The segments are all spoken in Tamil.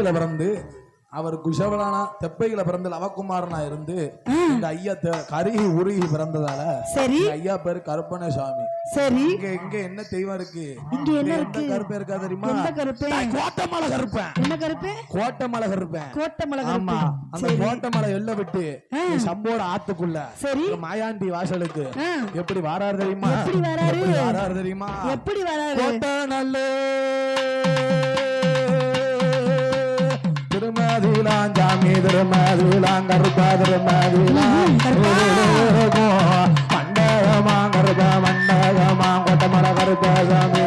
தெப்பையில பிறந்து அவர் குஷவலானா தெப்பையில பிறந்து லவகுமாரனா இருந்து எங்க ஐயா கருகி உருகி பிறந்ததால சரி. ஐயா பேரு கருப்பண்ண சுவாமி சரி. இங்க இங்க என்ன தெய்வம் இருக்கு? இங்க என்ன இருக்கு? கருப்பே இருக்கா தெரியுமா? எந்த கருப்பு? கோட்டமலை கருப்பேன். என்ன கருப்பு? கோட்டமலை கருப்பேன். கோட்டமலை ஆமா. அந்த கோட்டமலை எல்ல விட்டு சம்போட ஆத்துக்குள்ள சரி. இந்த மாயாண்டி வாசலுக்கு எப்படி வாராரு தெரியுமா? எப்படி வராரு? வாராரு தெரியுமா? எப்படி வராரு? கோட்டநல்லு மதுலாம் ஜாமி திருமதிலாம் கருப்பா திருமதிலாம் கருப்பா. மண்டகமா கருப்பா மண்டகமா கோட்டமலை கருப்பா சாமி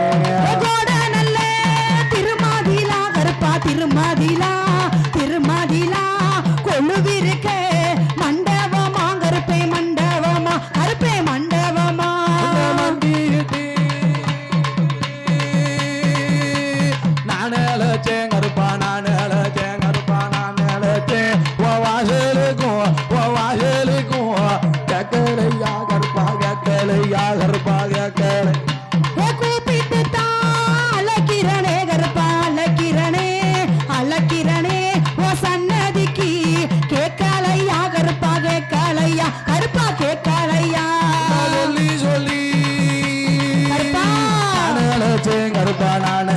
கருப்பா நானே.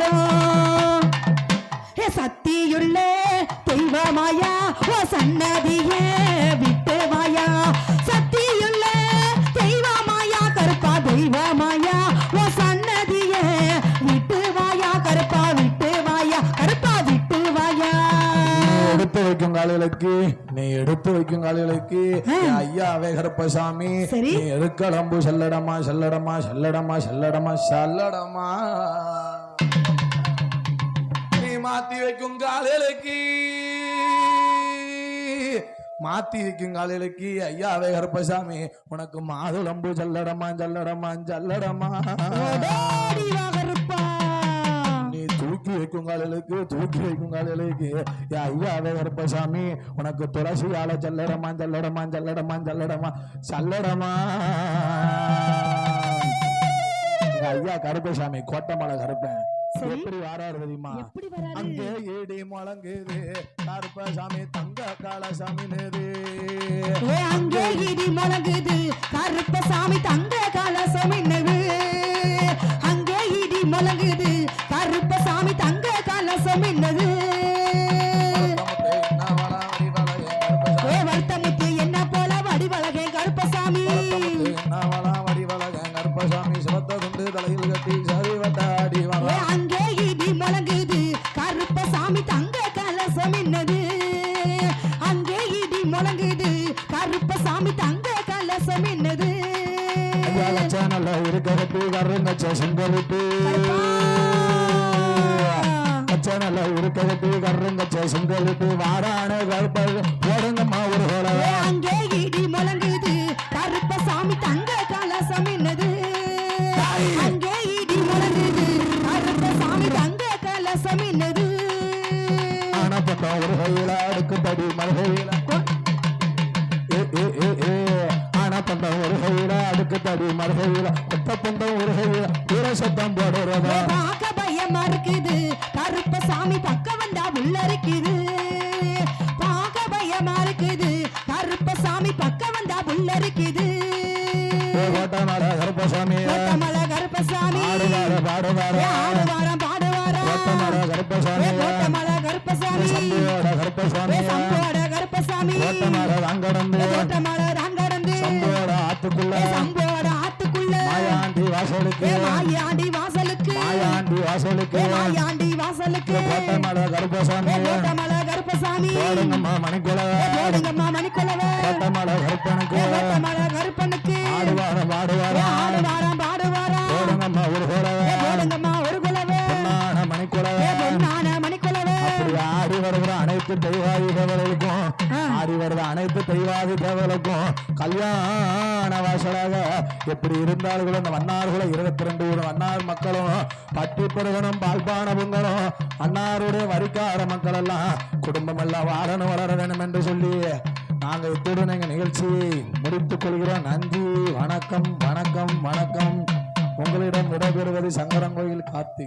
ஓசையிடும் ஏ சக்தியுள்ள தெய்வமாயா ஓ சன்னதியே விட்டு வாயா. சக்தியுள்ள தெய்வமாயா கருப்பா தெய்வமாயா ஓ சன்னதியே விட்டு வாயா கருப்பா விட்டு வாயா கருப்பா விட்டு வாயா. எடுத்து வைக்கும் காலைகளுக்கு நீ எடுத்து வைக்கும் காலைகளுக்கு ஐயாவே கருப்பசாமி சரி. நீ எடுக்கலம்பு செல்லடமா செல்லடமா செல்லடமா செல்லடமா செல்லடமா. மாத்தி வைக்கும் காலையிலக்கு. மாத்தி வைக்கும் காலைகளுக்கு ஐயாவே கருப்பசாமி உனக்கு மாதுளம்பு ஜல்லடமா ஜல்லடமா ஜல்லடமா. நீ தூக்கி வைக்கும் காலைகளுக்கு தூக்கி வைக்கும் காலைகளுக்கு என் ஐயாவே கருப்பசாமி உனக்கு துளசி ஆள ஜல்லடமா ஜல்லடமா ஜல்லடமா ஜல்லடமா செல்லடமா. ஐயா கருப்பசாமி கோட்டமலை கருப்பேன். சரி. எப்படி வாராரு தெரியுமா? எப்படி வராரு? அங்கே ஏடி முழங்குது கருப்பசாமி தங்க காலசாமி நேரு. ஏ அங்கே இடி முழங்குது கருப்பசாமி தங்க கலசம் என்னது அங்கே இடி முழங்குது தங்க என்னது ஏ வருத்தமுத்து என்ன போல வடிவழகே கருப்பசாமி சிவத்த குண்டு தலையில் கட்டி சரி வட்டாடி வர ஐயா சேனல்ல இருக்கிறது கருங்கச்ச செங்கருட்டு சேனல்ல இருக்கிறது கருங்கச்ச செங்கருட்டு வாரான கருப்ப போடுங்கம்மா ஒரு ஹோல அங்கே இடி முழங்குது கருப்பசாமி தங்க கலசம் என்னது? அங்கே இடி முழங்குது கருப்பசாமி தங்க கலசம் என்னது? ஆனப்பட்ட ஒரு கையில அடுக்கு தடி மறுகையில ஆனப்பட்ட ஒரு கையில அடுக்கு தடி மறுகையில கொத்த பந்தம் ஒரு கையில தூர சத்தம் போடுறதா? பார்க்க பயமா இருக்குது. கருப்பசாமி பக்கம் வந்தா உள்ள இருக்குது. பார்க்க பயமா இருக்குது. கருப்பசாமி பக்கம் வந்தா உள்ள இருக்குது. கோட்டமல கருப்பசாமி. கோட்டமலை கருப்பசாமி. ஆடுவார பாடுவார. ஏ, ஆடுவாராம் பாடுவாராம் கோட்டமல கருப்பசாமி. கோட்டமலை கருப்பசாமி. சம்பியோட ஏ, கருப்பசாமி. சம்போட கருப்பசாமி. கோட்டமல அங்கடந்து கோட்டமலை வாசலுக்கு மாயாண்டி வாசலுக்கு. கோட்டை மலை கருப்பசாமி. கோட்டமலை கருப்பசாமி. போடுங்கம்மா மணிக்குல ஏ போடுங்கம்மா மணிக்குலவே. கோட்டை மலை கருப்பனுக்கு கோட்டமலை கருப்பனுக்கு. ஆடுவாரம் ஏ பாடுவாரம் ஆடுவாராம் பாடுவாராம் போடுங்கம்மா ஒரு குலவை. போடுங்கம்மா ஒரு குலவே. பொன்னான மணிக்குலவை. ஏ பொன்னான மணிக்குலவே. அப்படி ஆடி வருகிற அனைத்து தெய்வாதி வருது அனைத்து தெய்வாதி தேவர்களுக்கும் கல்யாண வாசலாக எப்படி இருந்தாலும் அந்த வண்ணார்களை இருபத்தி ரெண்டு ஊர் வண்ணார் மக்களும் பட்டி பெருகணும் பால்பான பொங்கலும் அன்னாருடைய வரிக்கார மக்கள் எல்லாம் குடும்பம் எல்லாம் வாழணும் வளர வேணும் என்று சொல்லி நாங்கள் இத்துடன் எங்கள் நிகழ்ச்சியை முடித்துக் கொள்கிறோம். நன்றி வணக்கம் வணக்கம் வணக்கம். உங்களிடம் விடைபெறுவது சங்கரங்கோயில் கார்த்திக்.